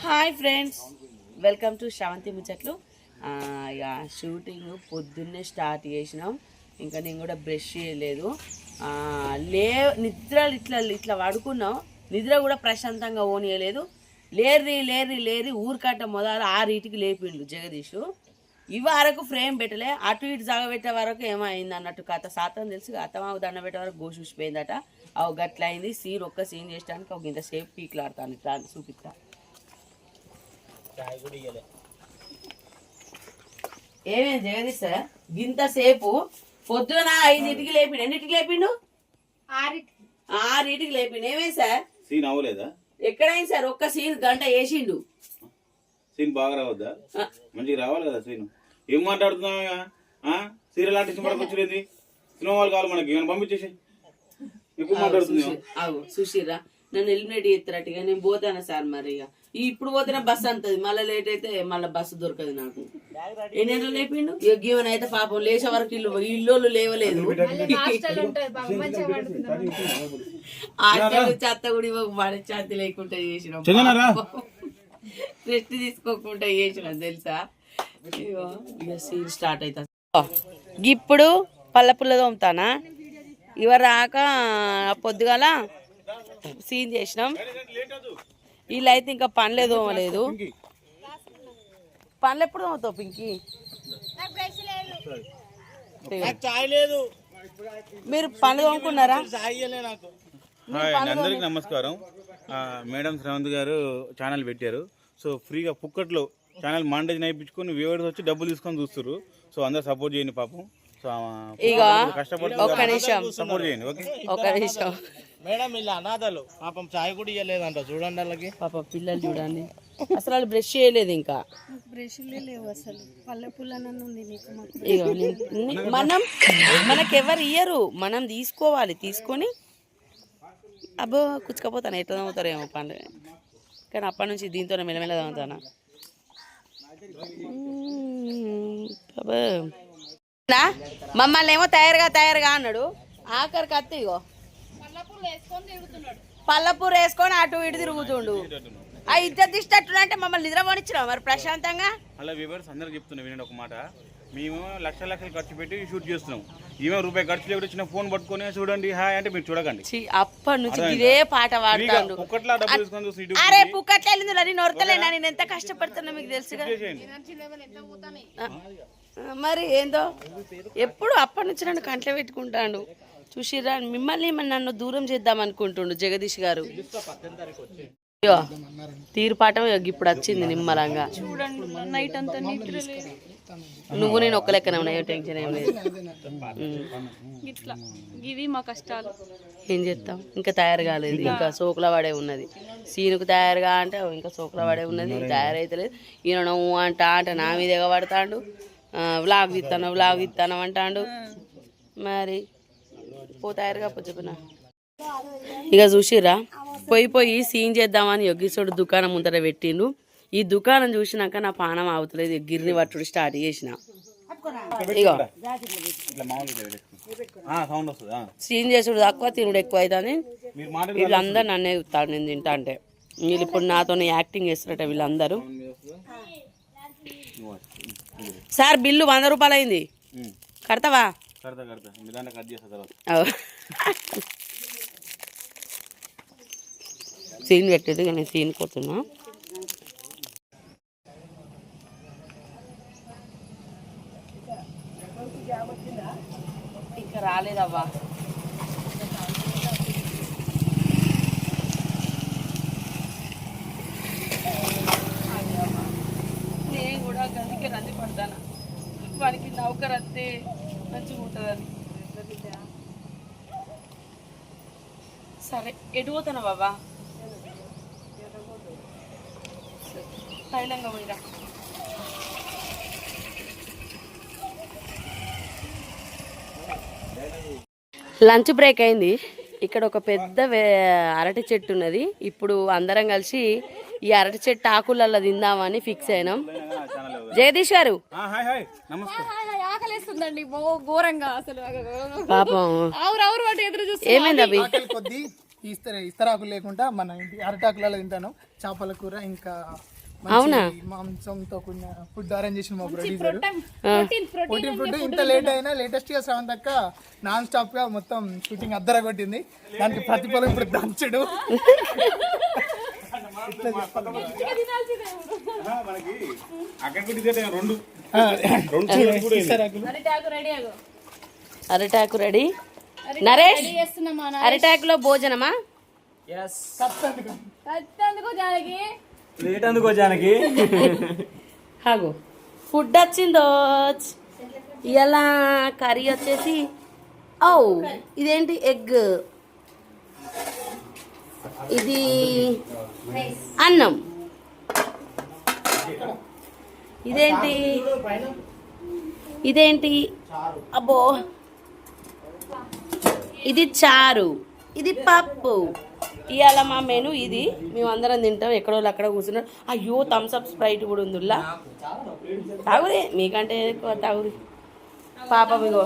Hi friends. Welcome to Sravanthi ముచ్చట్లు. ఇక shooting పొద్దున్నే స్టార్ట్ చేసినాం. ఇంకా నేను కూడా బ్రష్ చేయలేదు. లే నిద్ర ఇట్లా ఇట్లా పడుకున్నాం. నిద్ర కూడా ప్రశాంతంగా ఓనియలేదు లేర్రి లేర్రి లేరి ఊరికట్ట మొదలు ఆరింటికి లేపిండు జగదీషు. ఇవి వరకు ఫ్రేమ్ పెట్టలే. అటు ఇటు జాగబెట్టే వరకు ఏమైంది అన్నట్టు కథ. సాతం తెలిసి అత్తమాకు దండ పెట్టే వరకు గోషూసిపోయిందట అవు అవి గట్ల అయింది సీన్ ఒక్క సీన్ చేయడానికి ఒక ఇంత సేపు పీకులాడతాను ఇట్లా చూపిస్తాను ఏమేం జగదీష్ సార్? గింత సేపు పొద్దున ఐదింటికి లేపిండు. ఎన్నింటికి లేపిండు? ఆరింటికి. లేపిండు. ఏమేం సార్? సీన్ అవ్వలేదా? ఎక్కడైంది సార్? ఒక్క సీన్ గంట వేసిండు. సీన్ బాగా రావద్దా? మంచిగా రావాలి కదా సీన్. ఏం మాట్లాడుతున్నావు సీరియల్ ఆర్టిస్ట్ మనకు వచ్చింది సినిమా వాళ్ళు కావాలి మనకి. ఏమైనా పంపించేసి ఎక్కువ మాట్లాడుతుంది అవు సుశీరా నన్ను ఎలిమినేట్ చేస్తారట్టుగా నేను పోతాను సార్ మరి ఇక. ఇప్పుడు పోతేనే బస్సు అంతది. మళ్ళీ లేట్ అయితే మళ్ళీ బస్సు దొరకదు నాకు. ఎన్ని గంటలు లేపిండు? గీవన్ అయితే పాపం లేచే వరకు ఇల్లు ఇల్లు లేవలేదు. హాస్టల్ చెత్త కూడా మన చెత్త లేకుండా చేసినాం? రెస్ట్ తీసుకోకుండా చేసినాం తెలుసా? ఇక సీన్ స్టార్ట్ అవుతుంది ఇప్పుడు పళ్ళ పుల్ల తోముతానా? ఇవ రాక పొద్దుగాల సీన్ చేసినాం. వీళ్ళైతే ఇంకా పనులే తోమలేదు పనులు ఎప్పుడు తోముతావు పింకి? చాయ్ లేదు. మీరు పనులు తోముకున్నారా? అందరికీ నమస్కారం. ఆ, మేడం శ్రవంత్ గారు ఛానల్ పెట్టారు. సో ఫ్రీగా పుక్కట్లో ఛానల్ మాండేజ్ నేర్పించుకొని వ్యూవర్స్ వచ్చి డబ్బులు తీసుకొని చూస్తారు సో అందరు సపోర్ట్ చేయండి పాపం. ఇక ఒక్క నిమిషం. సపోర్ట్ చేయండి ఓకే? ఒక నిమిషం. మేడం ఇలా అనాథలు. పాపం చాయ్ కూడా ఇయ్యలేదంట. చూడండి వాళ్ళకి. పాప పిల్లలు చూడండి. అసలు వాళ్ళు బ్రష్ చేయలేదు ఇంకా. బ్రష్లే లేవు అసలు. పల్లె మనం మనకెవరు ఇయ్యరు. మనం తీసుకోవాలి. తీసుకొని అబ్బో కుచ్చుకపోతాను? ఎట్లా తమ్ముతారేమో పండు కానీ అప్పటి నుంచి దీంతోనే మెల్లమెల్ల తమ్ముతానా మమ్మల్ని ఏమో తయారుగా తయారుగా అన్నాడు. ఆఖరికి అత్త ఇగో. పల్లపూర వేసుకొని అటు ఇటు తిరుగుతుండు. ఆ ఇద్దరు దిష్టట్టు అంటే మమ్మల్ని నిద్రపోనిచ్చినావు మరి ప్రశాంతంగా? అలా వివర్స్ అందరికి చెప్తున్నా వినండి ఒక మాట. మేము లక్ష లక్షలు ఖర్చు పెట్టి షూట్ చేస్తున్నాం. ఈమె రూపాయి ఖర్చు లేకుండా చిన్న ఫోన్ పట్టుకొని చూడండి హాయ్ అంటే మీరు చూడకండి. అప్పటి నుంచి ఇదే పాట పాడుతాడు పుక్కట్లా డబ్బులు తీసుకొని చూసి అరే పుక్కట్ల నేను నొరతలేనా నేను ఎంత కష్టపడుతున్నా మీకు తెలుసు మరి ఏందో? ఎప్పుడు అప్పటి నుంచి నన్ను కంట్లో పెట్టుకుంటాడు. చూసిరా మిమ్మల్ని నన్ను దూరం చేద్దాం అనుకుంటుండు జగదీష్ గారు. అయ్యో తీరు పాఠం ఇగో ఇప్పుడు వచ్చింది నిమ్మలంగా. నైట్ అంతా నిద్ర లేదు. నువ్వు నేను ఒక్క లెక్కన ఉన్నా ఏ టెన్షన్ ఏం లేదు. ఇట్లా ఇవి మా కష్టాలు. ఏం చేస్తాం? ఇంకా తయారు కాలేదు. ఇంకా సోకుల వాడే ఉన్నది. సీనుకు తయారుగా అంటే ఇంకా సోకుల వాడే ఉన్నది. తయారైతలేదు. ఈయన నువ్వు అంట అంట నా మీద ఎగబడతాడు. వ్లాగ్ తీస్తాను వ్లాగ్ తీస్తాను అంటాడు. మరి పో తయారుగా పో చెప్పిన? ఇక చూసిరా పోయి పోయి సీన్ చేద్దామని యొగ్గిసోడు దుకాణం ముందర పెట్టిండు. ఈ దుకాణం చూసినాక నా పానం ఆగుతలేదు. గిర్ని పట్టుడు స్టార్ట్ చేసిన. ఇగో. సీన్ చేసుడు తక్కువ తినుడు ఎక్కువ అవుతుంది వీళ్ళందరూ నన్నే చూస్తాడు నేను తింటా అంటే. వీళ్ళు ఇప్పుడు నాతో యాక్టింగ్ చేస్తారట వీళ్ళందరూ. సార్ బిల్లు వంద రూపాయలు అయింది. కడతావా. సీన్ పెట్టేది నేను సీన్ పోతున్నా రాలేదవ్వా. నేను కూడా గదికి రంది పడతాను. వానికి నౌకర్ వస్తే మంచిగా ఉంటుందని. సరే ఎటు పోతాను బాబా తైలంగా పోయిరా. లంచ్ బ్రేక్ అయింది. ఇక్కడ ఒక పెద్ద వే- అరటి చెట్టు ఉన్నది. ఇప్పుడు అందరం కలిసి ఈ అరటి చెట్టు ఆకులలో తిందామని ఫిక్స్ అయినాం. జగదీష్ గారు. పాపం. ఏమైంది అవి ఇస్తరాకులు లేకుండా మన ఇంటి అరటాకులలో తింటాను. చేపల కూర ఇంకా అవునా? మాంసంతో కూడిన ఫుడ్ అరేంజ్ చేసిన మా ప్రొడ్యూసర్ ప్రోటీన్ ఫుడ్ ఇంత లేట్ అయినా లేటెస్ట్గా సెవెన్ దాక నాన్ స్టాప్గా మొత్తం షూటింగ్ అద్దర కొట్టింది. దానికి ప్రతిఫలం ఇప్పుడు దంచుడు. మనకి అక్కడ పెట్టి రెండు. ఆ, రెండు కూడా ఇస్తరాకులు అరిటాకు రెడీ నరేష్ అరిటాకులో భోజనమా? ప్లేట్ అందుకో జానకి హాగు ఫుడ్ వచ్చిందో? ఇలా కర్రీ వచ్చేసి ఓ ఇదేంటి? ఎగ్ ఇది అన్నం. ఇదేంటి? ఇదేంటి? అబ్బో. ఇది చారు. ఇది పప్పు. ఇవాళ మా మెను ఇది. మేమందరం తింటాం ఎక్కడో వాళ్ళు అక్కడ కూర్చున్నాం అయ్యో థమ్స్ అప్ స్ప్రైట్ కూడా ఉందిలా తాగుది మీకంటే ఎక్కువ తాగుది పాప మీగో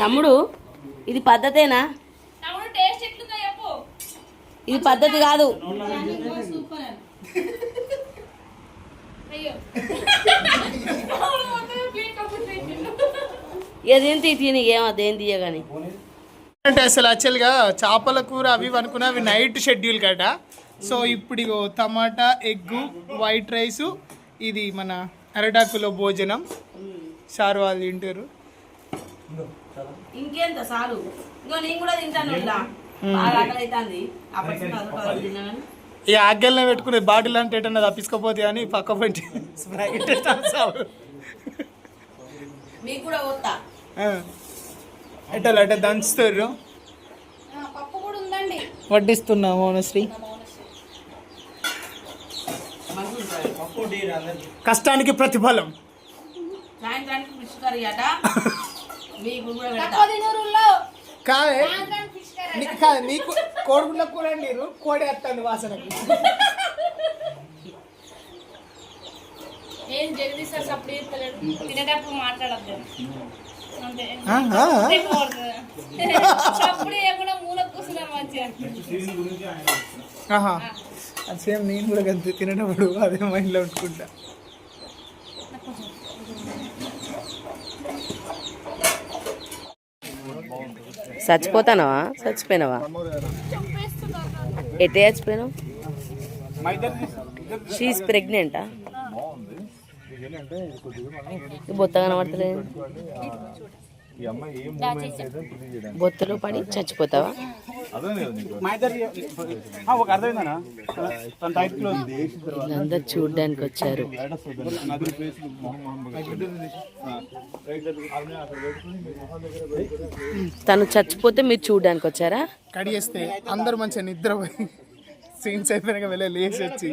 తమ్ముడు ఇది పద్ధతేనా? ఇది పద్ధతి కాదు. ఏదేంటి తిని ఏమో అదేం తీయగాని అంటే అసలు యాక్చువల్గా చేపల కూర అవి అనుకున్నా అవి నైట్ షెడ్యూల్ కట. సో ఇప్పుడు టమాటా ఎగ్గు వైట్ రైస్ ఇది మన అరటాకులో భోజనం. సార్ వాళ్ళు తింటారు. ఇంకేంత చాలు ఇంకో నేను కూడా తింటాను ఈ ఆగ్గల్ని పెట్టుకునే బాటిల్ అంటే ఎటన్నా తప్పించుకోపోతే అని పక్క పెట్టి స్ప్రైట్. మీకు కూడా పోతా. ఆ. ఎట్టాలి అంటే దంచుతారు? వడ్డిస్తున్నాం మౌనశ్రీ? కష్టానికి ప్రతిఫలం. సాయంత్రానికి ఫిష్ కర్రీ అట. మీకు కూడా పెడతా. కాదే నీకు కోడిగుడ్ల కూర నీరు కోడి వస్తుంది వాసనకి. ఏం సప్పుడు చెప్తలేడు తినేటప్పుడు మాట్లాడద్దు. అంతే. ఆహా. సప్పుడు చేయకుండా మూల కూర్చున్నారు మంచిగా. ఆహా. అది సేమ్ నేను కూడా అంతే తినేటప్పుడు అదే మైండ్లో ఉంటుకుంటా. చచ్చిపోతానవా? చచ్చిపోయినావా? ఎట్టే చచ్చిపోయినావు? షీఈ్ ప్రెగ్నెంటా బొత్త కనబడతలేదు బొత్తలో పడి చచ్చిపోతావా? వీళ్ళందరూ చూడ్డానికి వచ్చారు. తను చచ్చిపోతే మీరు చూడ్డానికి వచ్చారా? కడిగేస్తే అందరూ మంచిగా నిద్రపోయి సీన్స్ అయిపోయినాక వెళ్ళి లేచి వచ్చి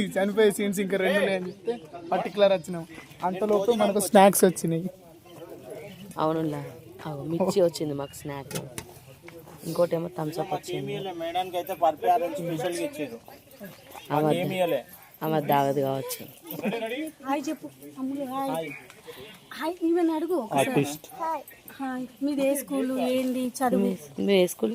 ఈ చనిపోయే సీన్స్ ఇంకా రెండు ఉన్నాయని చెప్తే పర్టికులర్ వచ్చినాం. అంతలోపు మనకు స్నాక్స్ వచ్చినాయి. అవునులా. అవు మిర్చి వచ్చింది మాకు స్నాక్. ఇంకోటి ఏమో థమ్స్అప్ వచ్చింది మేడానికి అయితే పర్పే స్పెషల్గా ఇచ్చారు. కావచ్చు. హాయ్ చెప్పు అమ్ములు హాయ్. హాయ్. ఈవెన్ అడుగు. హాయ్. మీది ఏ స్కూల్ ఏంది చదువు? నువ్వు ఏ స్కూల్?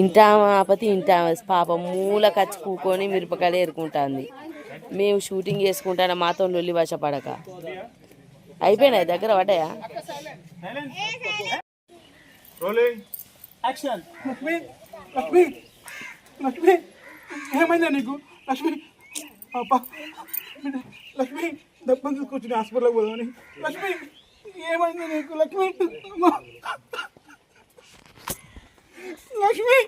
ఇంటామా ఆపతి ఇంటామా. పాప మూల కచ్చి కూకొని మిరపకాయలు ఏరుకుంటుంది మేము షూటింగ్ చేసుకుంటాను మాతో లొల్లి భాష పడక. అయిపోయినాయి? దగ్గర పడ్డాయా? Rolling action. లక్ష్మి లక్ష్మి లక్ష్మి. ఏమైందా నీకు? లక్ష్మి లక్ష్మి దెబ్బలు తీసుకొచ్చి హాస్పిటల్కి పోదామని. లక్ష్మి ఏమైంది నీకు? లక్ష్మి అమ్మా. లక్ష్మి!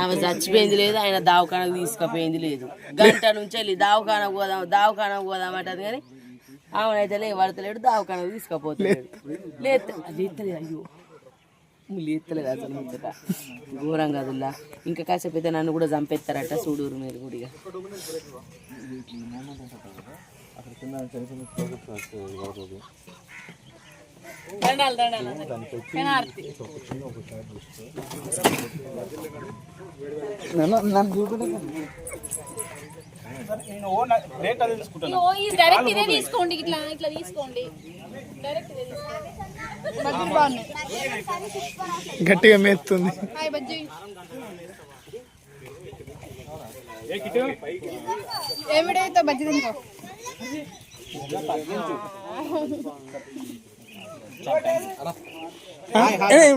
ఆమె చచ్చిపోయింది లేదు ఆయన దావఖానకు తీసుకుపోయింది లేదు. గంట నుంచి వెళ్ళి దావఖానకు పోదాం దావఖానకు పోదామంటది కానీ ఆమె ఆమెనైతే లేవడతలేడు దావఖానకు తీసుకుపోతలేడు. లేదు అయ్యో. లేస్తలేదు అసలు ముచ్చట ఘోరం కదుల్లా. ఇంకా కాసేపు అయితే నన్ను కూడా చంపేస్తారట చూడూరు మీరు కూడా ఇక. తీసుకోండి ఇట్లా ఇట్లా తీసుకోండి. డైరెక్ట్ గట్టిగా మేస్తుంది ఏమిడైతే బజ్జీ. తింటావు?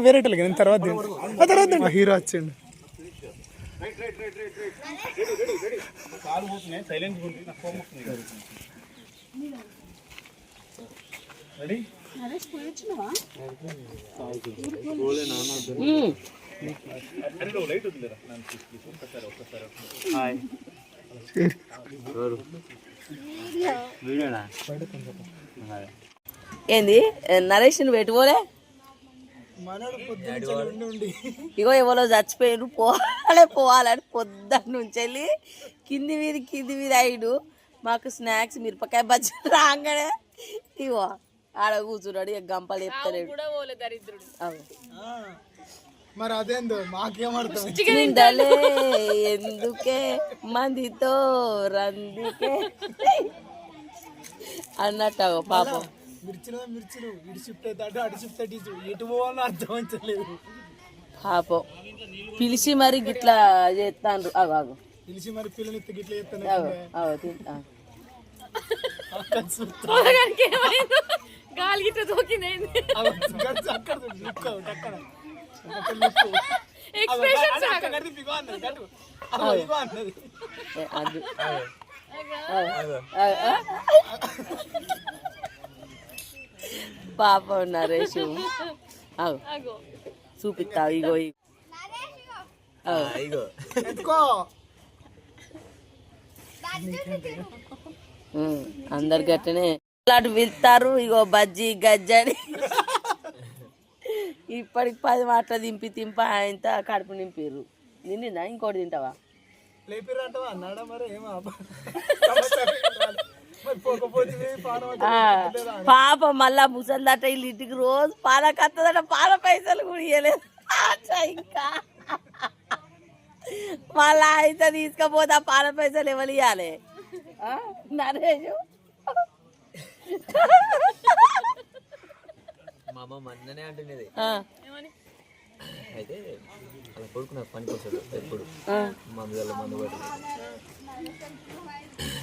వేరే నేను తర్వాత. ఆ తర్వాత. హీరో వచ్చిండు. రెడీ? ఏంది? నరేష్ని పెట్టుకోలే ఇగో ఎవరో చచ్చిపోయారు పోవాలే పోవాలని పొద్దున్న నుంచి వెళ్ళి కింది మీద కింది మీద అయ్యాడు మాకు స్నాక్స్ మిరపకాయ బజ్జీలు రాగానే. ఇగో. ఆడ కూర్చున్నాడు ఇక గంపలు చెప్తలేడు కూడా పోలే దరిద్రుడు. అవు. మరి అదేందో మాకేమర్థం చిందలే ఎందుకే మందితో రందికే? అన్నట్టు అగో పాపం. మిర్చిన మిర్చిలు ఇటు షిఫ్ట్ అయితే అటు అటు షిఫ్ట్ ఇటు ఎటు పోవాలో అర్థమైంచలేదు పాపం. పిలిచి మరి గిట్లా చేస్తాండ్రు. అగో అగో పిలిచి మరి పిల్లలు ఎత్తి గిట్ల ఎత్తాను అగో అగో గాలి గిట్ట అక్కడ ఎక్స్ప్రెషన్స్ పాపం నరేష్. చూపిస్తావు ఇగో ఇగో. ఎత్తుకో. అందరు గట్టనే అటు వెళ్తారు ఇగో బజ్జీ గజ్జని ఇప్పటికి పది మాటలు దింపి తింప ఆయన కడుపు నింపిర్రు. నిండిందా? ఇంకోటి తింటావా? పాప మళ్ళా ముసలిదట వీళ్ళ ఇంటికి రోజు పాల కత్తదట పాల పైసలు కూడా ఇవ్వలేదు ఇంకా. మళ్ళా అయితే తీసుకపోతే ఆ పాల పైసలు ఎవరు ఇవ్వాలి నరేష్? మా అమ్మ మొన్ననే అంటున్నది అయితే అలా కొడుకు నాకు పనికి వస్తాడు ఎప్పుడు? ఆ, మందు వల్ల మందు కొట్టి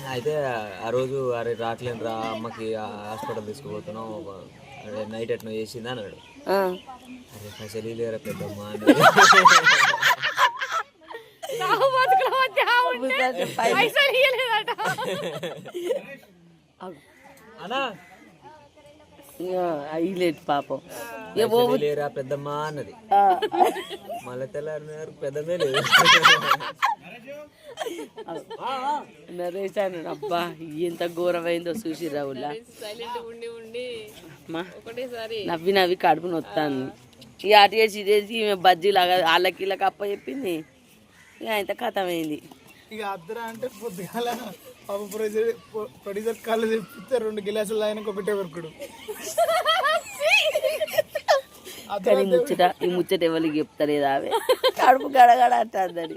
అయితే ఆ రోజు అరే రావట్లేను రా అమ్మకి ఆ హాస్పిటల్ తీసుకుపోతున్నాం నైట్ ఎట్నో చేసింది అన్నాడు. ఆ. అరే పైసలు లేరా పెద్దమ్మ పైసలు అయ్యలేదు పాపం. లేరా పెద్దమ్మ అన్నది. ఆ, మళ్ళీ తెల్లారినారు పెద్దమే లేదు. నరేష్ అన్నాడు అబ్బా ఎంత ఘోరమైందో చూసి రావులా నవ్వి నవ్వి కడుపు నొత్తాను ఇక అటు చేసి ఇటు చేసి ఈమె బజ్జీ లాగా వాళ్ళకి వీళ్ళకి అప్ప చెప్పింది. ఇక ఆయన కథమైంది. ఇక అద్దరా అంటే పొద్దుగాల పాప ప్రొడ్యూసర్ ప్రొడ్యూసర్ కాళ్ళు తెప్పిస్తే రెండు గిలాసులు ఆయన ఒకటే వరకుడు కానీ ముచ్చట ఈ ముచ్చట ఎవరికి చెప్తలేదు ఆమె? కడుపు గడగడ అంటుందని.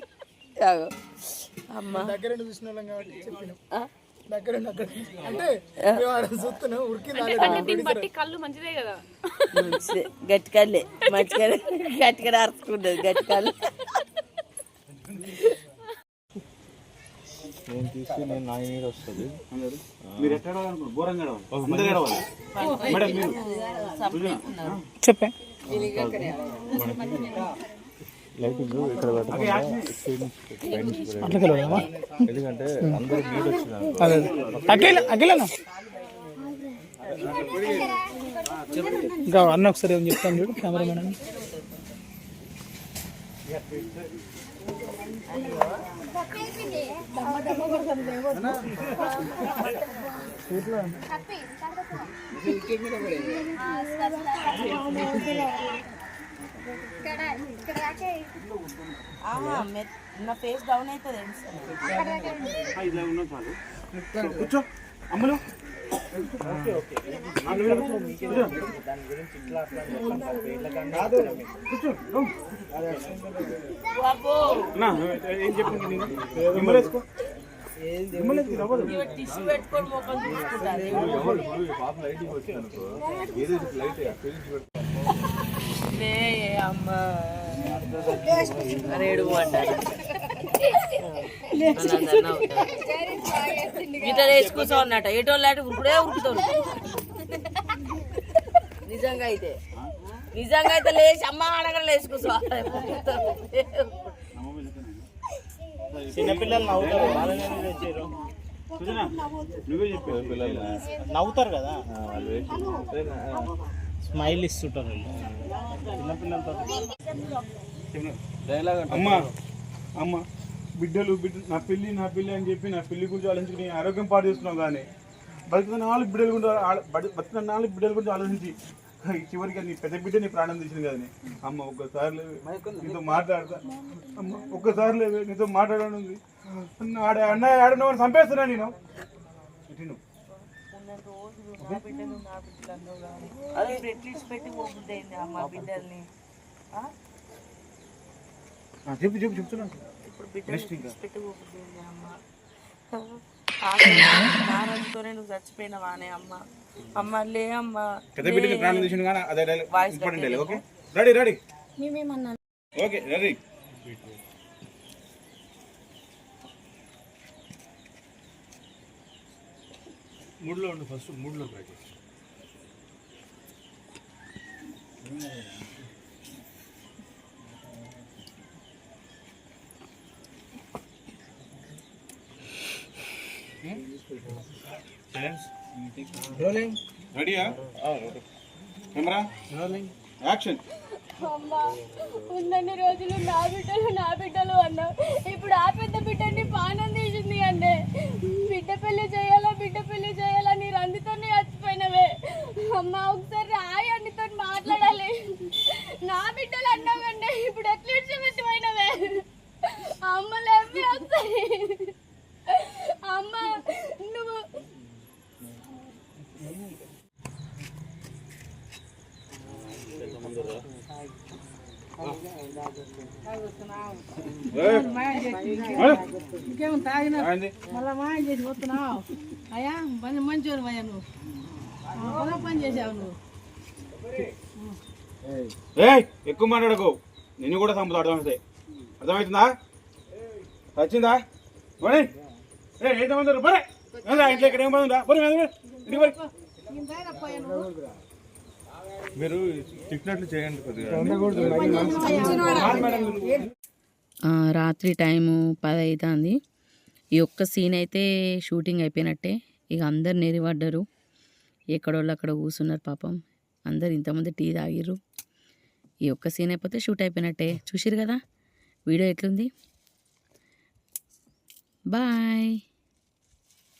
అమ్మ. దగ్గర చూసిన వాళ్ళం కాబట్టి చెప్పినాం. ఆ? దగ్గర అక్కడ అంటే మేము ఆడ చూస్తున్నాం ఉరికి దీన్ని బట్టి కళ్ళు మంచిదే కదా? గట్టికల్లే మంచిగా గట్టిగా అరుచుకున్నది గట్టికల్లు మీరు ఎక్కడ ఘోరంగా అందరు మేడం మీరు. చెప్పే. అట్లా కలవడమా అదే అఖిల అఖిలనా ఇంకా అన్న ఒకసారి ఏం చెప్తాను చూడు కెమెరామెన్ అని నా ఫేస్ డౌన్ అవుతుంది కూర్చో. అమ్మలు. ఏం చెప్పింది నిమ్మలేసుకో. అమ్మ రేడు అంటారు గిట్ల వేసి కూర్చో ఉన్నట్ట ఏటోళ్ళు ఉరుకుడే ఉరుకుతారు. నిజంగా అయితే. నిజంగా అయితే లేచి అమ్మ అనగా లేచి కూర్చో. చిన్నపిల్లలు నవ్వుతారు వాళ్ళని ఎందుకు తెచ్చారు సుజనా, నువ్వే చెప్పావు పిల్లలు నవ్వుతారు కదా? స్మైల్ ఇస్తుంటారు. చిన్నపిల్లలతో అమ్మ అమ్మ. బిడ్డలు బిడ్డ నా పెళ్ళి నా పెళ్ళి అని చెప్పి నా పెళ్ళి గురించి ఆలోచించుకుని ఆరోగ్యం పాడు చేస్తున్నావు కానీ బతుకుతున్న నాలుగు బిడ్డల గురించి ఆలో- బతి- బతుకుతున్న నాలుగు బిడ్డల గురించి ఆలోచించి చివరికి నీ పెద్ద బిడ్డ నీ ప్రాణం తీసింది కదా. అమ్మ ఒక్కసారి లేవే. నీతో మాట్లాడతా. అమ్మ ఒక్కసారి లేవే. నీతో మాట్లాడనుంది ఆడ అన్న ఆడన చంపేస్తున్నా నేను. ఇటు చెప్పు చెప్పు చెప్తున్నా. ఇప్పుడు బిడ్డల్ని పెట్టి పోతుంది అమ్మ. నువ్వు చచ్చిపోయినావా అనే అమ్మ. అమ్మ లే అమ్మ. ఓకే రెడీ రెడీ మేమేమన్నా? ఓకే రెడీ మూడులో ఉండు ఫస్ట్ మూడులో ప్రాక్టీస్ రెడీయా కెమెరా యాక్షన్ అమ్మా ఉన్నన్ని రోజులు నా బిడ్డలు నా బిడ్డలు అన్నా. ఇప్పుడు ఆ పెద్ద బిడ్డని పానం తీసింది అంటే బిడ్డ పెళ్ళి చేయాలా బిడ్డ పెళ్ళి చేయాలా నీ రందితోనే చచ్చిపోయినవే. అమ్మ ఒకసారి రాయి అన్నితో మాట్లాడాలి నా బిడ్డలు అన్నావు కంటే ఇప్పుడు ఎట్లా ఇడిచిపెట్టిపోయినవే అమ్మ లేపి ఒకసారి అమ్మ నువ్వు ఇంకేమో తాగిన? మళ్ళా మాయం చేసి పోతున్నావు అయ్యా పని మంచివారు అయ్యా నువ్వు పొలం పని చేసావు నువ్వు ఏయ్ ఎక్కువ మాట్లాడకు నిన్ను కూడా చంపుతా అర్థమవుతాయి అర్థమవుతుందా వచ్చిందా పోనీ ఏ? పోనీ. ఏందా, ఇంట్లో ఇక్కడ ఏం. ఇంటికి పోనీ. మీరు తిట్టినట్లు చేయండి కొద్దిగా రాత్రి టైము పది అవుతుంది ఈ ఒక్క సీన్ అయితే షూటింగ్ అయిపోయినట్టే. ఇక అందరు నెరిపడ్డరు. ఎక్కడోళ్ళు అక్కడ కూర్చున్నారు పాపం. అందరు ఇంతమంది టీ తాగిర్రు. ఈ ఒక్క సీన్ అయిపోతే షూట్ అయిపోయినట్టే. చూసిరు కదా? వీడియో ఎట్లుంది? బాయ్.